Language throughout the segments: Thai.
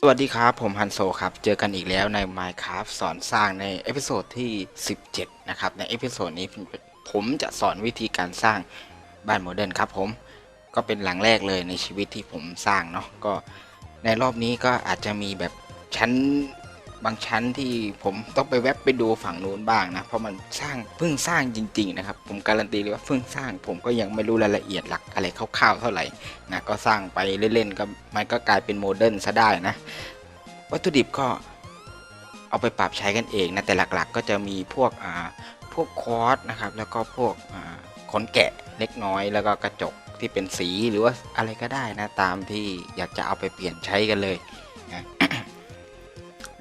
สวัสดีครับ ผมฮันโซครับ เจอกันอีกแล้วใน Minecraft สอนสร้างในเอพิโซดที่ 17 นะครับ ในเอพิโซดนี้ผมจะสอนวิธีการสร้างบ้านโมเดิร์นครับผม ก็เป็นหลังแรกเลยในชีวิตที่ผมสร้างเนาะก็ในรอบนี้ก็อาจจะมีแบบชั้น บางชั้นที่ผมต้องไปแวบไปดูฝั่งนู้นบ้างนะ เพราะมันสร้างเพิ่งสร้างจริง ๆ นะครับ ผมการันตีเลยว่าเพิ่งสร้างผมก็ยังไม่รู้รายละเอียดหลักอะไรคร่าวๆเท่าไหร่นะก็สร้างไปเล่นๆก็มันก็กลายเป็นโมเดิร์นซะได้นะ วัตถุดิบก็เอาไปปรับใช้กันเองนะแต่หลักๆ ก็จะมีพวกอ่าพวกคอร์สนะครับแล้วก็พวกอ่าขนแกะเล็กน้อยแล้วก็กระจกที่เป็นสีหรือว่าอะไรก็ได้นะตามที่อยากจะเอาไปเปลี่ยนใช้กันเลย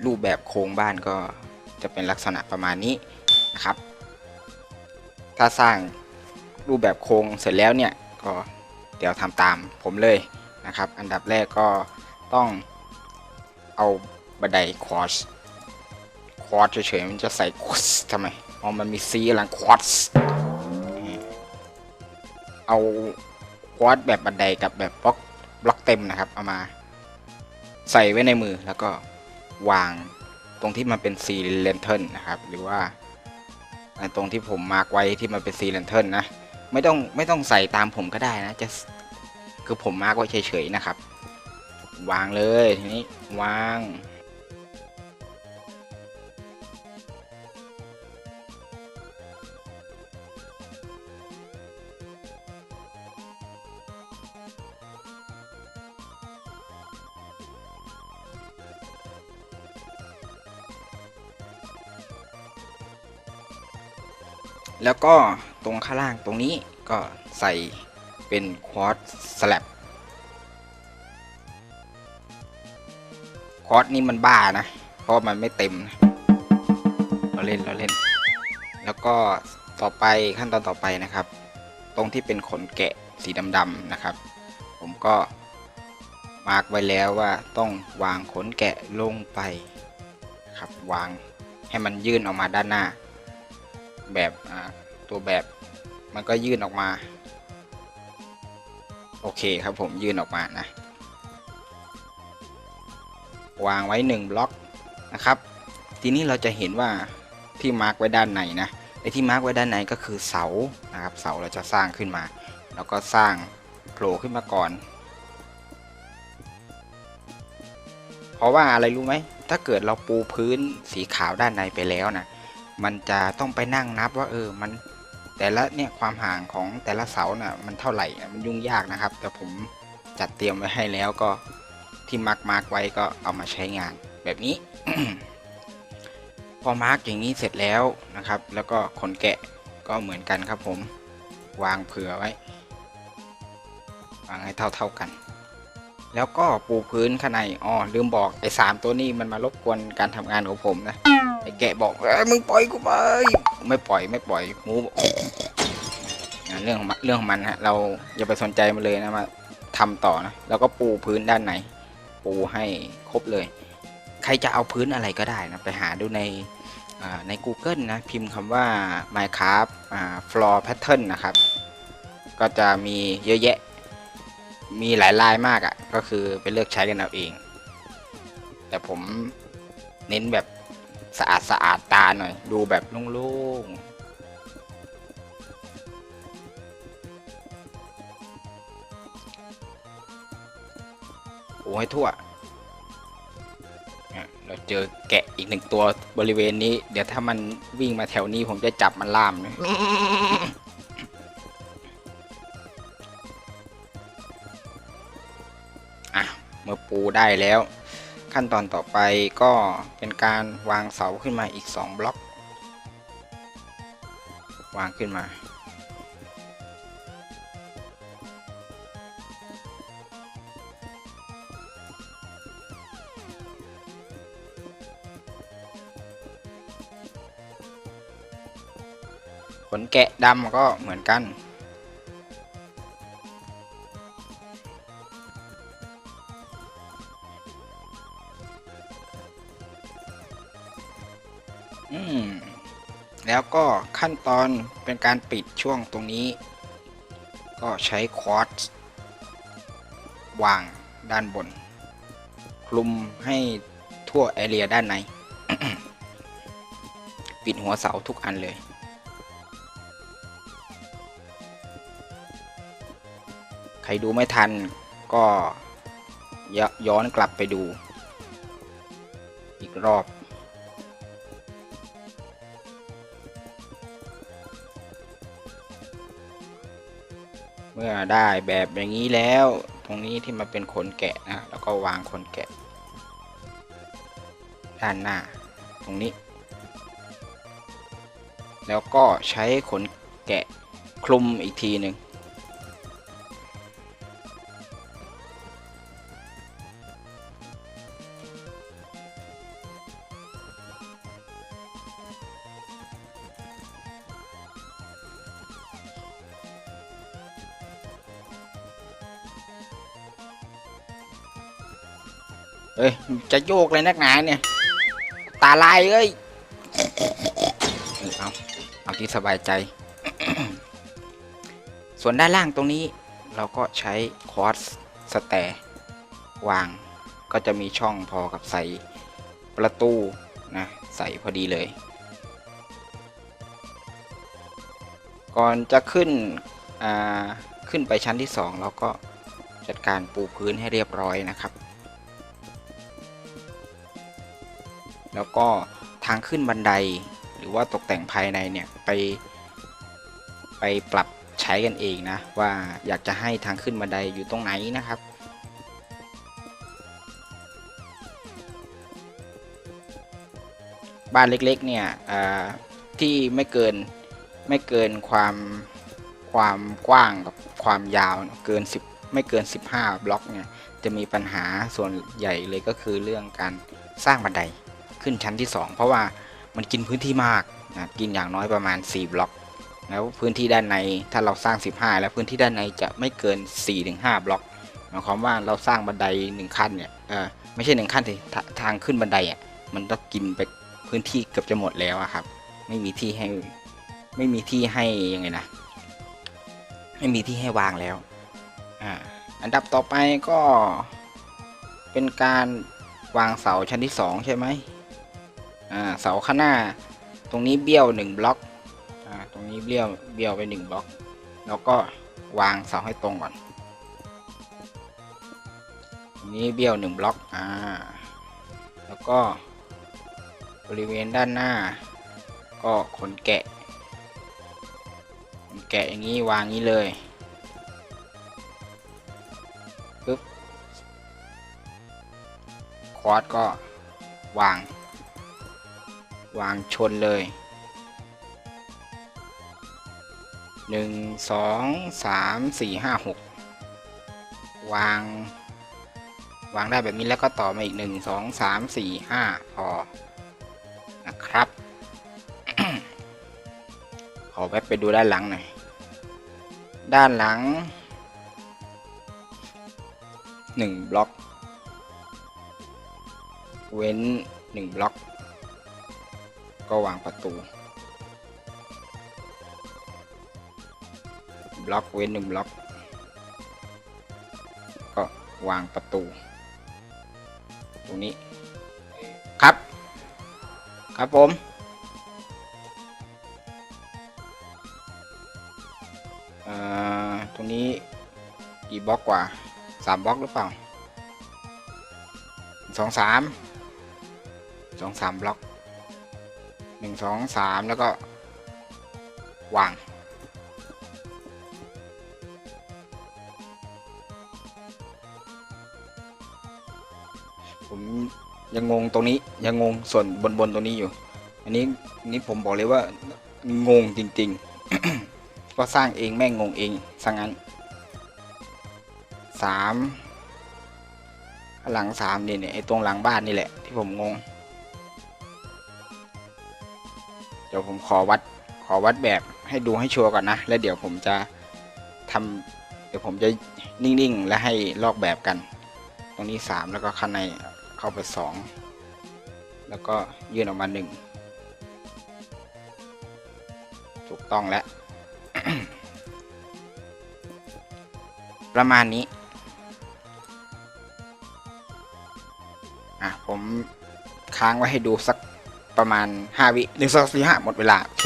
รูปแบบโครงบ้านก็จะเป็นลักษณะประมาณนี้นะครับ ถ้าสร้างรูปแบบโครงเสร็จแล้วเนี่ยก็เดี๋ยวทำตามผมเลยนะครับ อันดับแรกก็ต้องเอาบันไดควอสควอสเฉยๆมันจะใส่ควอสทำไมอ๋อมันมีซีหลังควอสเอาควอสแบบบันไดกับแบบบล็อกบล็อกเต็มนะครับ เอามาใส่ไว้ในมือแล้วก็ วางตรงที่มันเป็นซีเลนเทิลนะครับหรือว่าตรงที่ผมมาร์กไว้ที่มันเป็นซีเลนเทิลนะไม่ต้องไม่ต้องใส่ตามผมก็ได้นะจะคือผมมาร์กไว้เฉยๆนะครับ วางเลยทีนี้วาง แล้วก็ตรงข้างล่างตรงนี้ก็ใส่เป็นควอตสลับควอตนี่มันบ้านะ เพราะมันไม่เต็มนะเราเล่นเราเล่น แล้วก็ต่อไปขั้นตอนต่อไปนะครับ ตรงที่เป็นขนแกะสีดำๆนะครับ ผมก็มาร์กไว้แล้วว่าต้องวางขนแกะลงไปครับวางให้มันยื่นออกมาด้านหน้า แบบอ่าตัวแบบมันก็ยื่นออกมา โอเคครับผมยื่นออกมานะ วางไว้ 1 บล็อกนะครับ ทีนี้เราจะเห็นว่าที่มาร์กไว้ด้านในนะไอ้ที่มาร์กไว้ด้านในก็คือเสานะครับ เสาเราจะสร้างขึ้นมา แล้วก็สร้างโผล่ขึ้นมาก่อน เพราะว่าอะไรรู้ไหมถ้าเกิดเราปูพื้นสีขาวด้านในไปแล้วนะ มันจะต้องไปนั่งนับว่าเออมันแต่ละเนี่ยความห่างของแต่ละเสาน่ะมันเท่าไหร่มันยุ่งยากนะครับ แต่ผมจัดเตรียมไว้ให้แล้วก็ที่มาร์กมาร์กไว้ก็เอามาใช้งานแบบนี้ พอมาร์กอย่างนี้เสร็จแล้วนะครับ แล้วก็ขนแกะก็เหมือนกันครับผมวางเผื่อไว้วางให้เท่าเท่าๆกัน แล้วก็ปูพื้นข้างในอ๋อลืมบอกไอ้สามตัวนี้มันมารบกวนการทำงานของผมนะ อ้แกะบอกเอ้ยมึงปล่อยกูไป ไม่ปล่อยไม่ปล่อยหมูบอกอะเรื่องของมันเรื่องของมันฮะเราอย่าไปสนใจมันเลยนะมาทำต่อนะแล้วก็ปูพื้นด้านในปูให้ครบเลย ใครจะเอาพื้นอะไรก็ได้นะไปหาดูในอ่าใน Google นะ พิมพ์คำว่า Minecraft อ่า floor pattern นะครับ ก็จะมีเยอะแยะ มีหลายลายมากอะ่ะ ก็คือไปเลือกใช้กันเอาเอง แต่ผมเน้นแบบ สะอาดสะอาดตาหน่อย ดูแบบโล่งๆโอ้ให้ทั่วเนี่ยเราเจอแกะอีกหนึ่งตัวบริเวณนี้ เดี๋ยวถ้ามันวิ่งมาแถวนี้ผมจะจับมันล่ามเลยอะเมื่อปูได้แล้ว ขั้นตอนต่อไปก็เป็นการวางเสาขึ้นมาอีก 2 บล็อก วางขึ้นมา ขนแกะดำก็เหมือนกัน อืมแล้วก็ขั้นตอนเป็นการปิดช่วงตรงนี้ ก็ใช้คอตซ์วางด้านบน คลุมให้ทั่วแอเรียด้านใน ปิดหัวเสาทุกอันเลย ใครดูไม่ทันก็ย้อนกลับไปดู อีกรอบ เมื่อได้แบบอย่างนี้แล้ว ตรงนี้ที่มันเป็นขนแกะนะแล้วก็วางขนแกะ ด้านหน้า ตรงนี้ แล้วก็ใช้ขนแกะคลุมอีกทีหนึ่ง เอ้ยจะโยกเลยนักหนาเนี่ย ตาลายเอ้ยเอาเอาที่สบายใจ ส่วนด้านล่างตรงนี้เราก็ใช้คอร์สสแตร์วาง ก็จะมีช่องพอกับใส่ประตูนะใส่พอดีเลย ก่อนจะขึ้นขึ้นไปชั้นที่ 2 เราก็จัดการปูพื้นให้เรียบร้อยนะครับ แล้วก็ทางขึ้นบันได หรือว่าตกแต่งภายในเนี่ยไป ไปปรับใช้กันเองนะ ว่าอยากจะให้ทางขึ้นบันไดอยู่ตรงไหนนะครับบ้านเล็กๆเนี่ยอ่าที่ไม่เกินไม่เกินความความกว้างกับความยาวเนอะเกิน 10 ไม่เกิน 15 บล็อกเนี่ยจะมีปัญหาส่วนใหญ่เลยก็คือเรื่องการสร้างบันได ขึ้นชั้นที่ 2 เพราะว่ามันกินพื้นที่มากนะกินอย่างน้อยประมาณ 4 บล็อก แล้วพื้นที่ด้านในถ้าเราสร้าง 15 แล้วพื้นที่ด้านในจะไม่เกิน 4-5 บล็อกหมายความว่าเราสร้างบันได 1 ขั้นเนี่ยเออไม่ใช่ 1 ขั้นสิทางขึ้นบันไดอะมันต้องกินไปพื้นที่เกือบจะหมดแล้วอะครับ ไม่มีที่ให้ไม่มีที่ให้ยังไงนะ ไม่มีที่ให้วางแล้วอ่าอันดับต่อไปก็เป็นการวางเสาชั้นที่ 2 ใช่ไหม เสาข้างหน้า ตรงนี้เบี้ยวหนึ่งบล็อกอตรงนี้เบี้ยวเบี้ยวไปหนึ่งบล็อก แล้วก็วางเสาให้ตรงก่อน ตรงนี้เบี้ยวหนึ่งบล็อกอ่าแล้วก็บริเวณด้านหน้า ก็ขนแกะขนแกะอย่างนี้วางนี้เลยปึ๊บควอดก็วาง วางชนเลยหนึ่งสองสามสี่ห้าหกวาง วางได้แบบนี้แล้วก็ต่อมาอีกหนึ่งสองสามสี่ห้าพอ นะครับ ขอแวบไปดูด้านหลังหน่อย ด้านหลังหนึ่งบล็อก เว้นหนึ่งบล็อก ก็วางประตู บล็อกเว้นหนึ่งบล็อก ก็วางประตู ตรงนี้ ครับ ครับผมเอ่อตรงนี้กี่บล็อกกว่าสามบล็อกหรือเปล่าสองสามสองสามบล็อก หนึ่งสองสามแล้วก็วาง ผมยังงงตรงนี้ยังงงส่วนบนบนตรงนี้อยู่ อันนี้อันนี้ผมบอกเลยว่างงจริงๆ ก็สร้างเองแม่งงงเองสังงั้นสามหลังสามนี่เนี่ยไอตรงหลังบ้านนี่แหละที่ผมงง เดี๋ยวผมขอวัดขอวัดแบบให้ดูให้ชัวร์ก่อนนะ แล้วเดี๋ยวผมจะทำเดี๋ยวผมจะนิ่งๆ และให้ลอกแบบกัน ตรงนี้สามแล้วก็ข้างในเข้าไปสองแล้วก็ยื่นออกมาหนึ่งถูกต้องแล้ว ประมาณนี้ อะ ผมค้างไว้ให้ดูสัก ประมาณห้าวิหนึ่งสองสี่ห้าหมดเวลา โอเค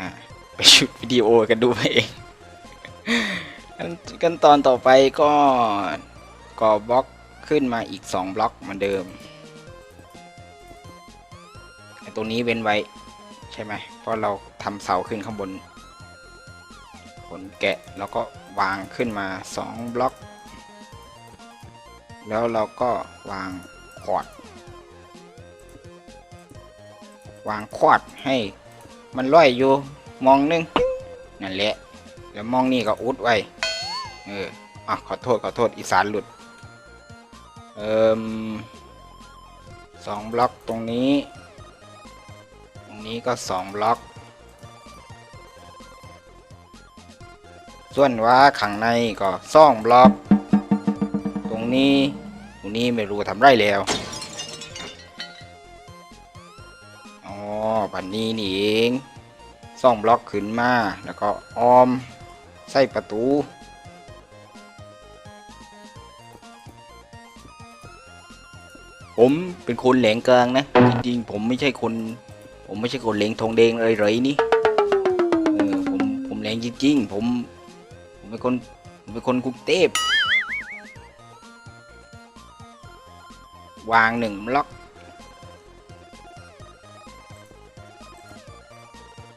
อะไปชุดวิดีโอกันดูไปเองขั้นตอนต่อไปก็ก่อบล็อกขึ้นมาอีกสองบล็อกเหมือนเดิมไอตรงนี้เว้นไว้ ใช่ไหมเพราะเราทำเสาขึ้นข้างบนขนแกะแล้วก็วางขึ้นมาสองบล็อก แล้วเราก็วางคอด วางคอดให้ มันร้อยอยู่มองหนึงนั่นแหละ แล้วมองนี่ก็อุดไว้ เอออะขอโทษขอโทษอีสานหลุด เอ่มสองบล็อกตรงนี้ ตรงนี้ก็สองบล็อก ส่วนว่าข้างในก็ซ่องบล็อก ตรงนี้ ตรงนี้ไม่รู้ทำไรแล้ว นี้นี่เองซ่องบล็อกขึ้นมา แล้วก็ออม ใส่ประตู ผมเป็นคนแหลงกลางนะ จริงๆ ผมไม่ใช่คน ผมไม่ใช่คนแหลงทองแดงอะไรไรนี่เออผมผมแหลงจริงๆ ผม ผมเป็นคน ผมเป็นคนกรุงเทพวางหนึ่งบล็อก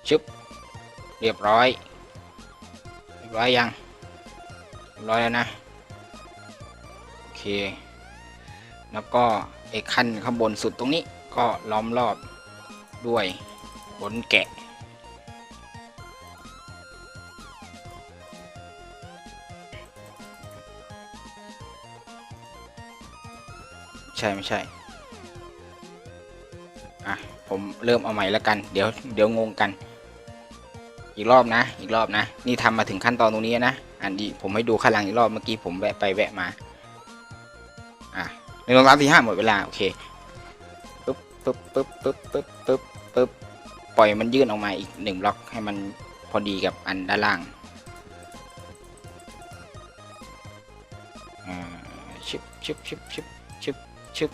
ชึบเรียบร้อย เรียบร้อยยัง เรียบร้อยแล้วนะ โอเค แล้วก็ไอ้ขั้นข้างบนสุดตรงนี้ก็ล้อมรอบด้วยขนแกะ ใช่ไม่ใช่ อะ ผมเริ่มเอาใหม่แล้วกัน เดี๋ยวเดี๋ยวงงกัน อีกรอบนะ อีกรอบนะ นี่ทำมาถึงขั้นตอนตรงนี้นะ อันดีผมให้ดูข้างหลังอีกรอบเมื่อกี้ผมแวะไปแวะมา อะหนึ่งสองสามสี่ห้าหมดเวลา โอเคปึ๊บปึ๊บปึ๊บปึ๊บปึ๊บปึ๊บปึ๊บปล่อยมันยื่นออกมาอีกหนึ่งบล็อกให้มันพอดีกับอันด้านล่างอ่าชึบชึบชึบชึบชึบชึบ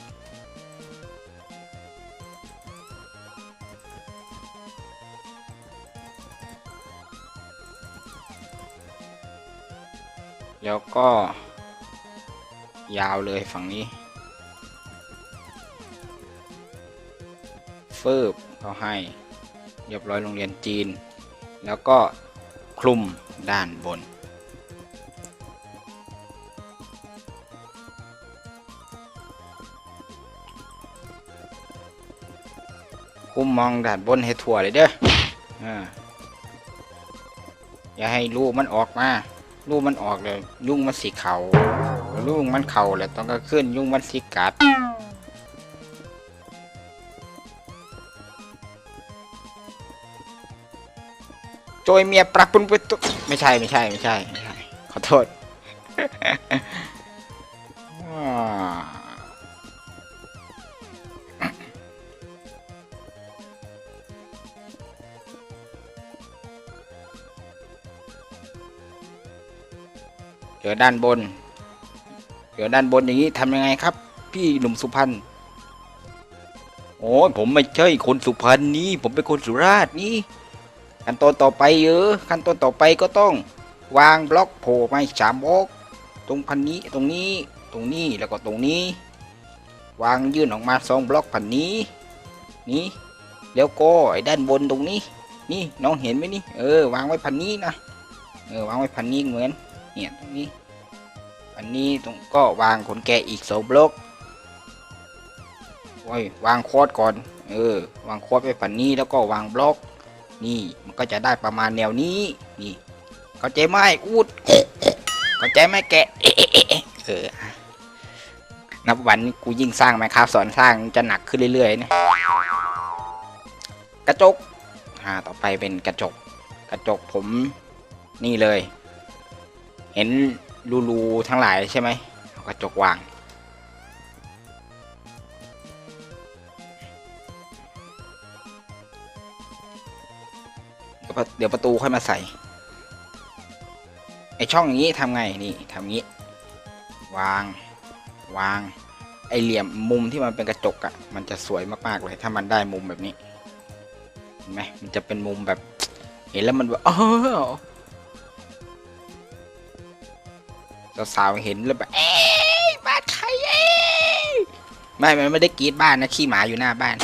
แล้วก็ ยาวเลยฝั่งนี้ฟืบเขาให้เรียบร้อยโรงเรียนจีน แล้วก็คลุมด้านบนคลุมมองด้านบนให้ทั่วเลยเด้ออ่าอย่าให้ลูกมันออกมา ลูกมันออกเลย ยุ่งมันสีเขาลูกมันเข่าแหละต้องก็ขึ้น ยุ่งมันสีกัด โจยเมียปรับปรุงไปตุไม่ใช่ไม่ใช่ไม่ใช่ไม่ใช่ ขอโทษ เดี๋ยวด้านบนเดี๋ยวด้านบนอย่างนี้ทำยังไงครับ พี่หนุ่มสุพรรณโอ้ยผมไม่ใช่คนสุพรรณนี่ผมเป็นคนสุราษฎร์นี่ขั้นตอนต่อไปเออขั้นตอนต่อไปก็ต้อง วางบล็อกโผล่มาสามบล็อกตรงพันนี้ตรงนี้ตรงนี้แล้วก็ตรงนี้ วางยื่นออกมาสองบล็อกพันนี้ นี่ แล้วก็ไอ้ด้านบนตรงนี้ นี่น้องเห็นไหมนี่ เออ วางไว้พันนี้นะเออวางไว้พันนี้เหมือน เนี่ยตรงนี้พันนี้ตรงก็วางขนแกะอีกสองบล็อกโอ้ยวางโคอดก่อน เออ วางโคอดไว้พันนี้แล้วก็วางบล็อก นี่มันก็จะได้ประมาณแนวนี้ นี่เข้าใจไหมอูดเข้าใจไหมแกะเอ๊ะเอ๊ะเอ๊ะเออนับวันกูยิ่งสร้างไหมครับสอนสร้างจะหนักขึ้นเรื่อยๆนะกระจกอ่าต่อไปเป็นกระจก กระจกผมนี่เลย เห็นรูๆทั้งหลายใช่ไหมเอากระจกวาง เดี๋ยวประตูค่อยมาใส่ ไอช่องอย่างนี้ทำไง นี่ทำงี้ วาง วาง ไอเหลี่ยมมุมที่มันเป็นกระจกอะมันจะสวยมาก ๆ เลย ถ้ามันได้มุมแบบนี้ เห็นไหมมันจะเป็นมุมแบบ เห็นแล้วมันแบบอ๋อ เออสาวๆเห็นแล้วแบบเอ้ยบ้านใครเอ้ยไม่มันไม่ได้กรีดบ้านนะขี้หมาอยู่หน้าบ้าน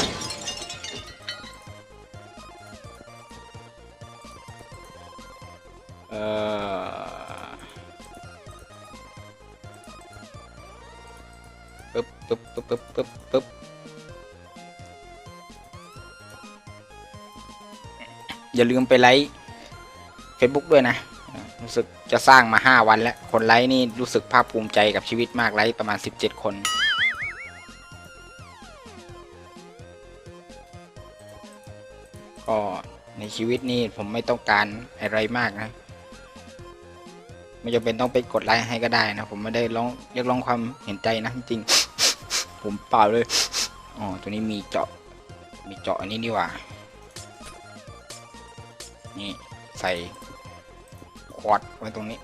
เออปึ๊บปึ๊บปึ๊บปึ๊บปึ๊บปึ๊บอย่าลืมไปไลค์ Facebook ด้วยนะ รู้สึก จะสร้างมา 5 วันแล้ว คนไลค์นี่รู้สึกภาคภูมิใจกับชีวิตมากไลค์ประมาณ 17 คน ก็ในชีวิตนี่ผมไม่ต้องการอะไรมากนะ ไม่จำเป็นต้องไปกดไลค์ให้ก็ได้นะ ผมไม่ได้ร้องเรียกร้องความเห็นใจนะจริงผมเปล่าเลย อ๋อ ตัวนี้มีเจาะ มีเจาะอันนี้นี่ว่า นี่ ใส่ ควอดไว้ตรงนี้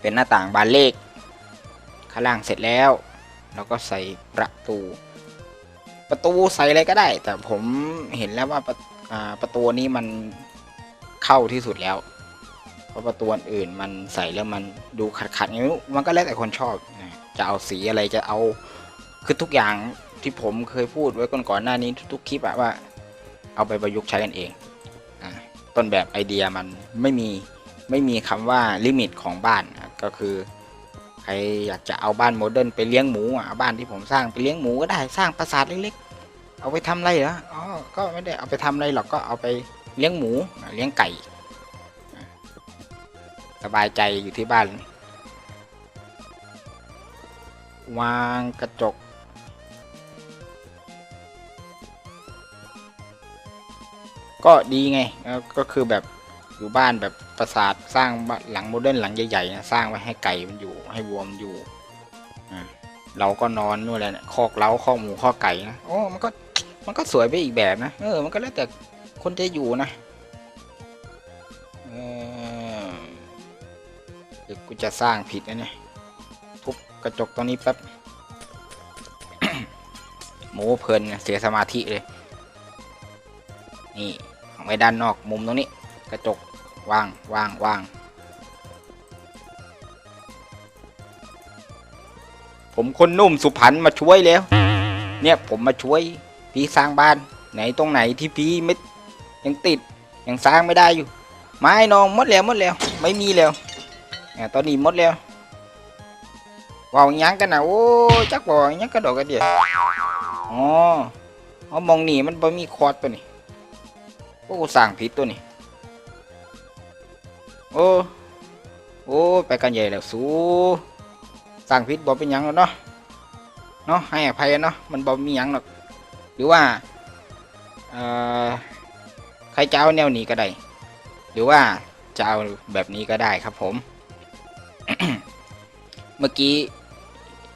เป็นหน้าต่างบานเลข ข้างล่างเสร็จแล้วแล้วก็ใส่ประตู ประตูใส่อะไรก็ได้ แต่ผมเห็นแล้วว่าประประตูนี้มันเข้าที่สุดแล้ว เพราะประตูอื่นมันใส่แล้วมันดูขัดขัดๆไงไม่รู้มันก็แล้วแต่คนชอบจะเอาสีอะไรจะเอาคือทุกอย่างที่ผมเคยพูดไว้ก่อนๆหน้านี้ทุกๆคลิปอะว่า เอาไปประยุกต์ใช้กันเองอต้นแบบไอเดียมันไม่มี ไม่มีคำว่าลิมิตของบ้านก็คือใครอยากจะเอาบ้านโมเดิร์นไปเลี้ยงหมูอะบ้านที่ผมสร้างไปเลี้ยงหมูก็ได้สร้างปราสาทเล็กๆ เอาไปทำอะไรเหรออ๋อก็ไม่ได้เอาไปทำอะไรหรอกก็เอาไปเลี้ยงหมูเลี้ยงไก่ สบายใจอยู่ที่บ้าน วางกระจกก็ดีไง ก็คือแบบ อยู่บ้านแบบปราสาทสร้างบ้านหลังโมเดิร์นหลังใหญ่ๆนะสร้างไว้ให้ไก่มันอยู่ ให้วัวมันอยู่เราก็นอนนู่นแหละเนี่ยคอกเล้าคอกหมูคอกไก่นะโอ้มันก็มันก็สวยไปอีกแบบนะเออมันก็แล้วแต่คนจะอยู่นะเออเดี๋ยวกูจะสร้างผิดนะเนี่ยทุบกระจกตรงนี้แป๊บโมเพลินเสียสมาธิเลย นี่ไว้ด้านนอกมุมตรงนี้ กระจก วางวางวางผมคนนุ่มสุพรรณมาช่วยแล้ว เนี่ยผมมาช่วยพี่สร้างบ้าน ไหนตรงไหนที่พี่ไม่ยังติดยังสร้างไม่ได้อยู่ ไม้นองหมดแล้วหมดแล้ว ไม่มีแล้วอ่าตอนนี้หมดแล้วว่าวยังกันนะโอ้จักว่าวยังกระโดดกันเดียวอ๋อเอามองหนีมันบ่มีคอร์ดตัวนี่โอ้สั่งผิดตัวนี่ โอ้ โอ้ ไปกันใหญ่แล้วสู้สั่งผิดบ่เป็นยังแล้วเนาะ เนาะให้อภัยเนาะ มันบ่มียังหรอก หรือว่าเอ่อใครจะเอาแนวนี้ก็ได้ หรือว่าจะเอาแบบนี้ก็ได้ครับผม เมื่อกี้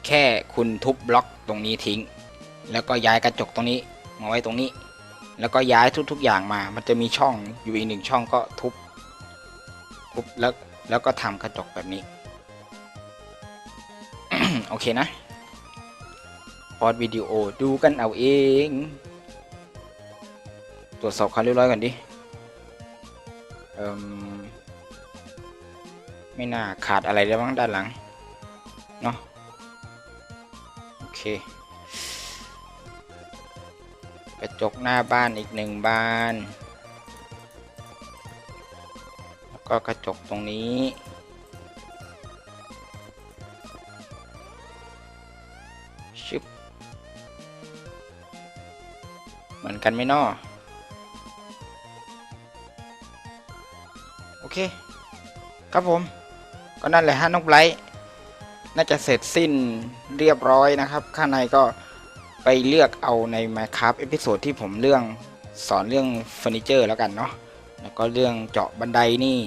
แค่คุณทุบบล็อกตรงนี้ทิ้ง แล้วก็ย้ายกระจกตรงนี้มาไว้ตรงนี้ แล้วก็ย้ายทุก ๆ อย่างมา มันจะมีช่องอยู่อีกหนึ่งช่องก็ทุบ ทุบแล้วแล้วก็ทำกระจกแบบนี้ โอเคนะพอดวิดีโอดูกันเอาเอง ตรวจสอบความเรียบร้อยก่อนดิเอ่มไม่น่าขาดอะไรแล้วบ้างด้านหลัง เนาะโอเค กระจกหน้าบ้านอีกหนึ่งบาน ก็กระจกตรงนี้ ชึบ เหมือนกันไหมเนาะโอเค ครับผม ก็นั่นแหละฮะน้องไบรท์น่าจะเสร็จสิ้นเรียบร้อยนะครับ ข้างในก็ไปเลือกเอาใน Minecraft เอพิโซดที่ผมเรื่องสอนเรื่องเฟอร์นิเจอร์แล้วกันเนาะแล้วก็เรื่องเจาะบันไดนี่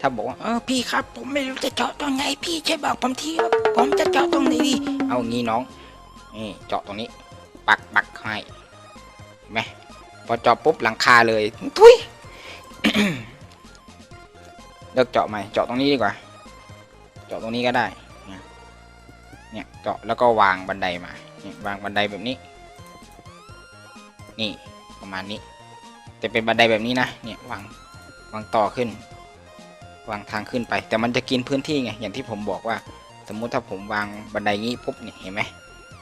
ถ้าบอกว่าเออพี่ครับ ผมไม่รู้จะเจาะตรงไหนพี่ช่วยบอกผมทีว่าผมจะเจาะตรงไหนดีเอางี้น้องนี่เจาะตรงนี้ ปักปักให้เห็นไหมพอเจาะปุ๊บหลังคาเลยทุยเลิกเจาะใหม่เจาะตรงนี้ดีกว่า เจาะตรงนี้ก็ได้เนี่ยเนี่ยเจาะแล้วก็วางบันไดมาเนี่ยวางบันไดแบบนี้ นี่ประมาณนี้ จะเป็นบันไดแบบนี้นะเนี่ยวางวางต่อขึ้น วางทางขึ้นไป แต่มันจะกินพื้นที่ไงอย่างที่ผมบอกว่า สมมุติถ้าผมวางบันไดงี้ปุ๊บเนี่ยเห็นไหม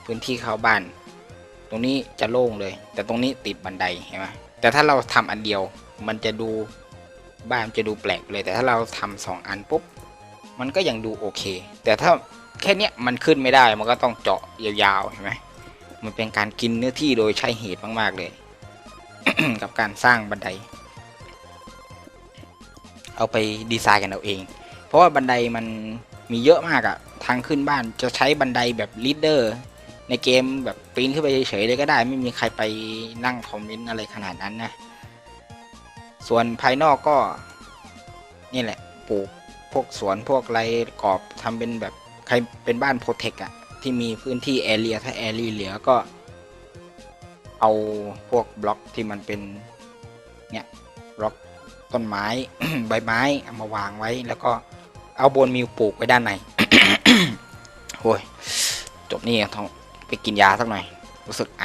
พื้นที่เข้าบ้าน ตรงนี้จะโล่งเลย แต่ตรงนี้ติดบันไดเห็นไหมแต่ถ้าเราทำอันเดียวมันจะดูบ้านจะดูแปลกเลย แต่ถ้าเราทำสองอันปุ๊บมันก็ยังดูโอเค แต่ถ้าแค่เนี้ยมันขึ้นไม่ได้มันก็ต้องเจาะยาวๆเห็นไหมมันเป็นการกินเนื้อที่โดยใช้เหตุมากๆเลย กับการสร้างบันได เอาไปดีไซน์กันเอาเอง เพราะว่าบันไดมันมีเยอะมากอะทางขึ้นบ้านจะใช้บันไดแบบลีดเดอร์ในเกมแบบปีนขึ้นไปเฉยๆเลยก็ได้ ไม่มีใครไปนั่งคอมเมนต์อะไรขนาดนั้นนะ ส่วนภายนอกก็ นี่แหละปลูกพวกสวนพวกไรกรอบทำเป็นแบบใครเป็นบ้านโปรเทคอะที่มีพื้นที่แอเรียถ้าแอเรียเหลือก็ เอาพวกบล็อกที่มันเป็นเนี่ยบล็อก ต้นไม้ ใบไม้เอามาวางไว้ แล้วก็เอาโบนมิวปลูกไว้ด้านในโอ้ยจบนี่ท้องไปกินยาสักหน่อย รู้สึกไอ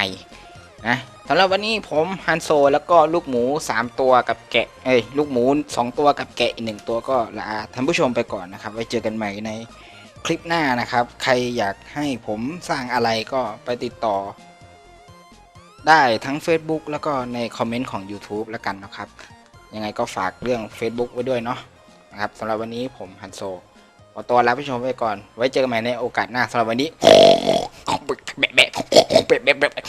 นะสำหรับวันนี้ผมฮันโซแล้วก็ลูกหมู 3 ตัวกับแกะเอ้ยลูกหมู 2 ตัวกับแกะอีกหนึ่งตัวก็ลาท่านผู้ชมไปก่อนนะครับ ไว้เจอกันใหม่ในคลิปหน้านะครับ ใครอยากให้ผมสร้างอะไรก็ไปติดต่อ ได้ทั้ง Facebook แล้วก็ในคอมเมนต์ของ YouTube แล้วกันนะครับ ยังไงก็ฝากเรื่อง Facebook ไว้ด้วยเนาะนะครับสำหรับวันนี้ผมฮันโซขอตัวลาผู้ชมไปก่อน ไว้เจอกันใหม่ในโอกาสหน้าสำหรับวันนี้แบะแบะแบะแบะ